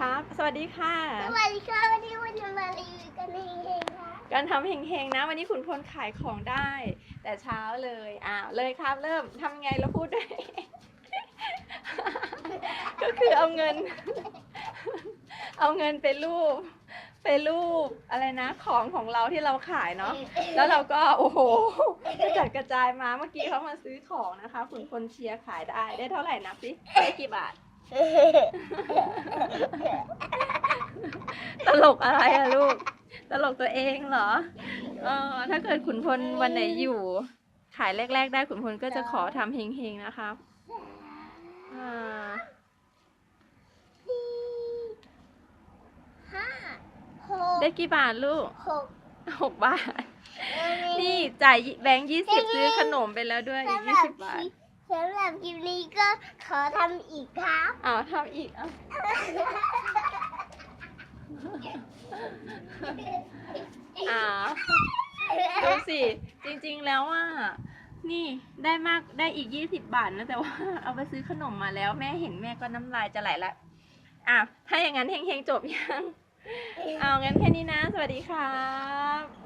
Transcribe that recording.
ครับ สวัสดีค่ะ สวัสดีค่ะวันนี้วันจะมารีวิวกันเองค่ะการทำเฮงๆนะ วันนี้ขุนพลขายของได้ แต่เช้าเลยอ้าวเลยครับ เริ่มทำยังไงแล้วพูดด้วย ก็คือเอาเงิน เอาเงินไปรูปไปรูปอะไรนะของของเราที่เราขายเนาะแล้วเราก็โอ้โหกระจัดกระจายมาเมื่อกี้เขามาซื้อของนะคะขุนพลเชียร์ขายได้ได้เท่าไหร่นับสิได้กี่บาท ตลกอะไรอะลูก ตลกตัวเองเหรอเออถ้าเกิดขุนพลวันไหนอยู่ ขายแรก ๆ ได้ขุนพลก็จะขอทำเฮงๆนะครับอ่าห้าหกได้กี่บาทลูกหกหกบาท นี่จ่ายแบงค์ยี่สิบซื้อขนมไปแล้วด้วยอีกสำหยี่รับสิบบาทคลิปสำหรับคลิป นี้ก็ขอทำอีกครับ อ้าวทำอีกอะอ่าดูสิจริงๆแล้วว่านี่ได้มากได้อีกยี่สิบบาทนะแต่ว่าเอาไปซื้อขนมมาแล้วแม่เห็นแม่ก็น้ำลายจะไหลละอะถ้าอย่างนั้นเฮงๆจบยัง เอางั้นแค่นี้นะ สวัสดีครับ